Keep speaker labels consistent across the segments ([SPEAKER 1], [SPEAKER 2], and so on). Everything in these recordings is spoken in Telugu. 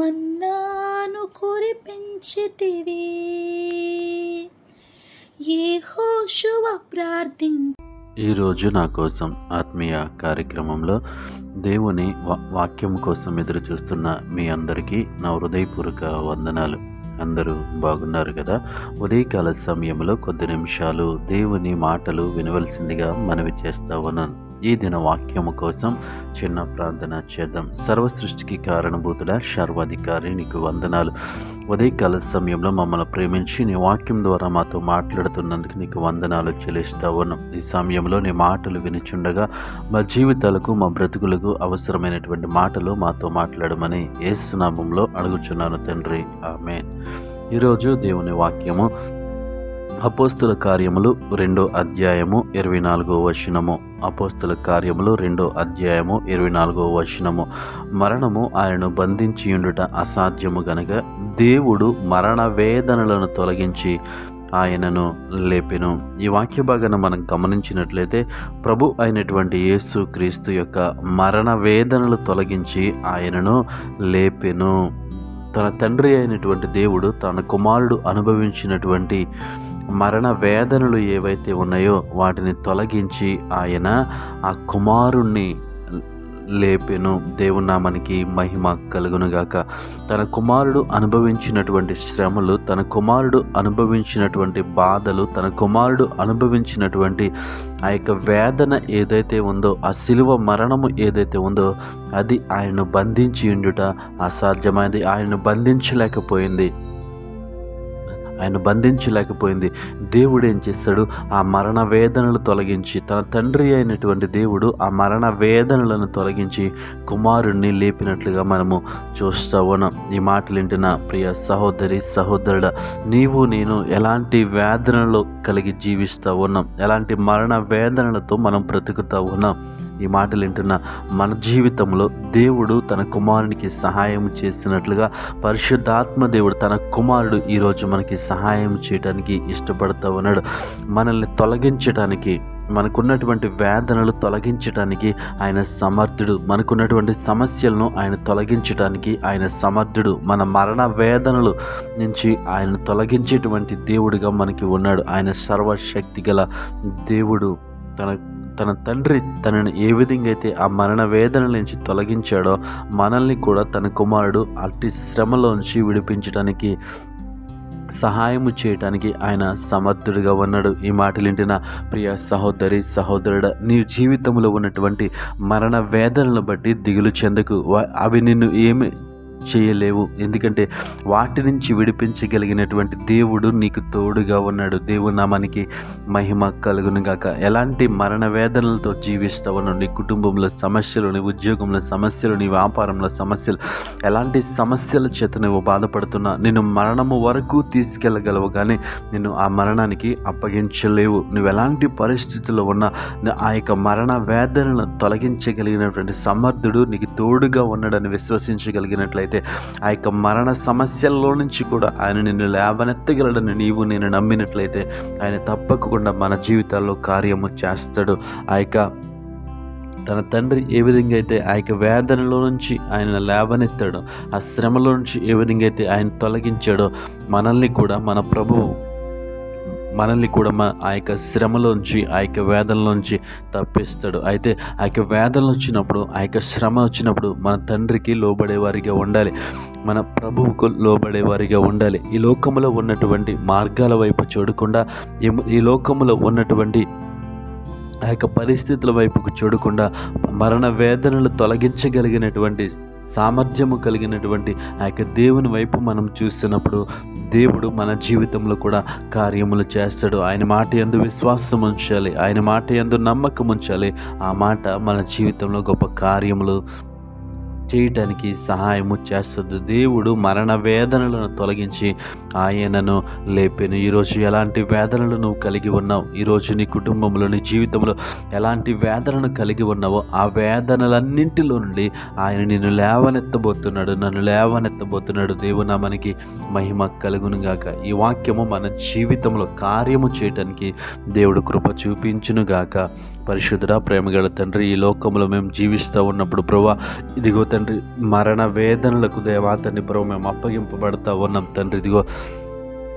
[SPEAKER 1] మన్నాను కురిపించితివి. ఏ హోషువ ప్రార్థి
[SPEAKER 2] ఈరోజు నా కోసం ఆత్మీయ కార్యక్రమంలో దేవుని వా- వాక్యం కోసం ఎదురు చూస్తున్న మీ అందరికీ నా హృదయపూర్వక వందనాలు. అందరూ బాగున్నారు కదా? ఉదయకాల సమయంలో కొద్ది నిమిషాలు దేవుని మాటలు వినవలసిందిగా మనవి చేస్తా ఉన్నాను. ఈ దిన వాక్యము కోసం చిన్న ప్రార్థన చేద్దాం. సర్వ సృష్టికి కారణభూతుడ సర్వాధికారి నీకు వందనాలు. ఉదయకాల సమయంలో మమ్మల్ని ప్రేమించి నీ వాక్యం ద్వారా మాతో మాట్లాడుతున్నందుకు నీకు వందనాలు చెల్లిస్తా ఉన్నాం. ఈ సమయంలో నీ మాటలు వినిచుండగా మా జీవితాలకు మా బ్రతుకులకు అవసరమైనటువంటి మాటలు మాతో మాట్లాడమని ఏసునామంలో అడుగుచున్నాను తండ్రి. ఆమె ఈరోజు దేవుని వాక్యము అపోస్తుల కార్యములు రెండో అధ్యాయము ఇరవై నాలుగో వచనము. అపోస్తుల కార్యములు రెండో అధ్యాయము ఇరవై నాలుగో వచనము. మరణము ఆయనను బంధించి ఉండుట అసాధ్యము గనక దేవుడు మరణ వేదనలను తొలగించి ఆయనను లేపెను. ఈ వాక్య భాగాన్ని మనం గమనించినట్లయితే ప్రభు అయినటువంటి యేసు క్రీస్తు యొక్క మరణ వేదనలు తొలగించి ఆయనను లేపెను. తన తండ్రి అయినటువంటి దేవుడు తన కుమారుడు అనుభవించినటువంటి మరణ వేదనలు ఏవైతే ఉన్నాయో వాటిని తొలగించి ఆయన ఆ కుమారుణ్ణి లేపెను. దేవునామానికి మహిమ కలుగునుగాక. తన కుమారుడు అనుభవించినటువంటి శ్రమలు తన కుమారుడు అనుభవించినటువంటి బాధలు తన కుమారుడు అనుభవించినటువంటి ఆ యొక్క వేదన ఏదైతే ఉందో ఆ శిలువ మరణము ఏదైతే ఉందో అది ఆయన్ను బంధించి ఉండుట అసాధ్యమైనది. ఆయన్ను బంధించలేకపోయింది. ఆయన బంధించలేకపోయింది. దేవుడు ఏం చేస్తాడు? ఆ మరణ వేదనలు తొలగించి తన తండ్రి అయినటువంటి దేవుడు ఆ మరణ వేదనలను తొలగించి కుమారుణ్ణి లేపినట్లుగా మనము చూస్తూ ఉన్నాం. ఈ మాటలు వింటున్న ప్రియ సహోదరి సహోదరుడ నీవు నేను ఎలాంటి వేదనలు కలిగి జీవిస్తూ ఉన్నాం? ఎలాంటి మరణ వేదనలతో మనం బ్రతుకుతూ ఉన్నాం? ఈ మాటలు వింటున్న మన జీవితంలో దేవుడు తన కుమారునికి సహాయం చేసినట్లుగా పరిశుద్ధాత్మ దేవుడు తన కుమారుడు ఈరోజు మనకి సహాయం చేయడానికి ఇష్టపడుతూ ఉన్నాడు. మనల్ని తొలగించడానికి మనకున్నటువంటి వేదనలు తొలగించడానికి ఆయన సమర్థుడు. మనకున్నటువంటి సమస్యలను ఆయన తొలగించడానికి ఆయన సమర్థుడు. మన మరణ వేదనలు నుంచి ఆయన తొలగించేటువంటి దేవుడిగా మనకి ఉన్నాడు. ఆయన సర్వశక్తి గల దేవుడు. తన తన తండ్రి తనను ఏ విధంగా అయితే ఆ మరణ వేదన నుంచి తొలగించాడో మనల్ని కూడా తన కుమారుడు అట్టి శ్రమలోంచి విడిపించడానికి సహాయము చేయటానికి ఆయన సమర్థుడిగా ఉన్నాడు. ఈ మాటలు వింటిన ప్రియ సహోదరి సహోదరుడ నీ జీవితంలో ఉన్నటువంటి మరణ వేదనలను బట్టి దిగులు చెందకు. అవి నిన్ను ఏమి చేయలేవు. ఎందుకంటే వాటి నుంచి విడిపించగలిగినటువంటి దేవుడు నీకు తోడుగా ఉన్నాడు. దేవుడు నామానికి మహిమ కలుగును గాక. ఎలాంటి మరణ వేదనలతో జీవిస్తూ నీ కుటుంబంలో సమస్యలు నీ ఉద్యోగంలో సమస్యలు నీ వ్యాపారంలో సమస్యలు ఎలాంటి సమస్యల చేత నువ్వు బాధపడుతున్నా నేను మరణము వరకు తీసుకెళ్ళగలవు కానీ నేను ఆ మరణానికి అప్పగించలేవు. నువ్వు ఎలాంటి పరిస్థితుల్లో ఉన్నా ఆ యొక్క మరణ వేదనలను తొలగించగలిగినటువంటి సమర్థుడు నీకు తోడుగా ఉన్నాడని విశ్వసించగలిగినట్లయితే ఆ యొక్క మరణ సమస్యల్లో నుంచి కూడా ఆయన నిన్ను లేవనెత్తగలడని నీవు నేను నమ్మినట్లయితే ఆయన తప్పకుండా మన జీవితాల్లో కార్యము చేస్తాడు. ఆ యొక్క తన తండ్రి ఏ విధంగా అయితే ఆ యొక్క వేదనలో నుంచి ఆయన లేవనెత్తాడో ఆ శ్రమలో నుంచి ఏ విధంగా అయితే ఆయన తొలగించాడో మనల్ని కూడా మన ప్రభువు మనల్ని కూడా మన ఆ యొక్క శ్రమలోంచి ఆ యొక్క వేదనలోంచి తప్పిస్తాడు. అయితే ఆ యొక్క వేదనలు వచ్చినప్పుడు ఆ యొక్క శ్రమ వచ్చినప్పుడు మన తండ్రికి లోబడేవారిగా ఉండాలి. మన ప్రభువుకు లోబడేవారిగా ఉండాలి. ఈ లోకములో ఉన్నటువంటి మార్గాల వైపు చూడకుండా ఈ- ఈ ఉన్నటువంటి ఆ యొక్క పరిస్థితుల వైపుకు చూడకుండా మరణ వేదనలు తొలగించగలిగినటువంటి సామర్థ్యము కలిగినటువంటి ఆ యొక్క దేవుని వైపు మనం చూసినప్పుడు దేవుడు మన జీవితంలో కూడా కార్యములు చేస్తాడు. ఆయన మాట ఎందు విశ్వాసం ఉంచాలి. ఆయన మాట ఎందు నమ్మకం ఉంచాలి. ఆ మాట మన జీవితంలో గొప్ప కార్యములు చేయటానికి సహాయము చేస్తుంది. దేవుడు మరణ వేదనలను తొలగించి ఆయనను లేపాను. ఈరోజు ఎలాంటి వేదనలు నువ్వు కలిగి ఉన్నావు? ఈరోజు నీ కుటుంబంలో నీ జీవితంలో ఎలాంటి వేదనను కలిగి ఉన్నావో ఆ వేదనలన్నింటిలో నుండి ఆయన నిన్ను లేవనెత్తబోతున్నాడు. నన్ను లేవనెత్తబోతున్నాడు. దేవునా మనకి మహిమ కలుగును గాక ఈ వాక్యము మన జీవితంలో కార్యము చేయటానికి దేవుడు కృప చూపించునుగాక. పరిశుద్ధుడ ప్రేమగల తండ్రి ఈ లోకంలో మేము జీవిస్తూ ఉన్నప్పుడు ప్రభా ఇదిగో తండ్రి మరణ వేదనలకు దేవా తండ్రి ప్రభు మేము అప్పగింపబడతా ఉన్నాం. తండ్రి ఇదిగో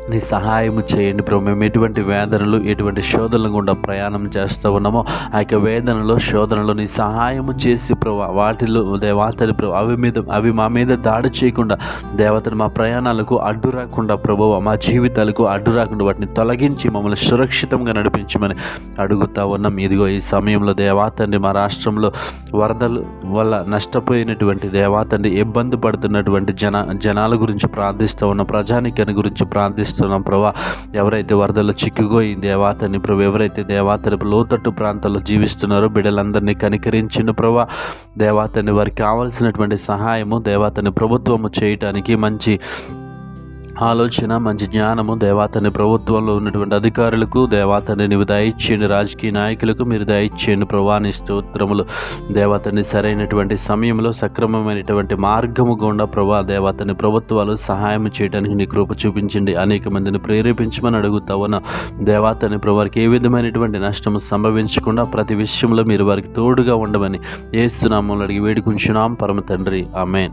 [SPEAKER 2] నీ సహాయం చేయండి ప్రభు. మేము ఎటువంటి వేదనలు ఎటువంటి శోధనలు గుండా ప్రయాణం చేస్తూ ఉన్నామో ఆ యొక్క వేదనలో శోధనలో నీ సహాయము చేసి ప్రభు వాటిలో దేవాతని ప్రభు అవి మీద అవి మా మీద దాడి చేయకుండా దేవతను మా ప్రయాణాలకు అడ్డు రాకుండా ప్రభు మా జీవితాలకు అడ్డు రాకుండా వాటిని తొలగించి మమ్మల్ని సురక్షితంగా నడిపించమని అడుగుతా ఉన్నాం. ఇదిగో ఈ సమయంలో దేవాతండి మా రాష్ట్రంలో వరదలు వల్ల నష్టపోయినటువంటి దేవాతండి ఇబ్బంది పడుతున్నటువంటి జన జనాల గురించి ప్రార్థిస్తూ ఉన్న. ప్రజానికని గురించి ప్రార్థిస్తున్నాం ప్రభా. ఎవరైతే వరదల్లో చిక్కుపోయి దేవాతని ప్రభు ఎవరైతే దేవాతని లోతట్టు ప్రాంతాల్లో జీవిస్తున్నారో బిడ్డలందరినీ కనికరించిన ప్రభా. దేవాతని వారికి కావాల్సినటువంటి సహాయము దేవాతని ప్రభుత్వము చేయటానికి మంచి ఆలోచన మంచి జ్ఞానము దేవాతని ప్రభుత్వంలో ఉన్నటువంటి అధికారులకు దేవాతని నీవు దయచేయండి రాజకీయ నాయకులకు మీరు దయచేయండి ప్రవాణి స్తోత్రములు. దేవతని సరైనటువంటి సమయంలో సక్రమమైనటువంటి మార్గము గుండా ప్రభా దేవతని ప్రభుత్వాలు సహాయం చేయడానికి నీ కృప చూపించండి. అనేక మందిని ప్రేరేపించమని అడుగుతావున దేవాతని ప్రభు వారికి ఏ విధమైనటువంటి నష్టము సంభవించకుండా ప్రతి విషయంలో మీరు వారికి తోడుగా ఉండమని ఏసునామంలో అడిగి వేడుకుంటున్నాం పరమ తండ్రి. ఆమెన్.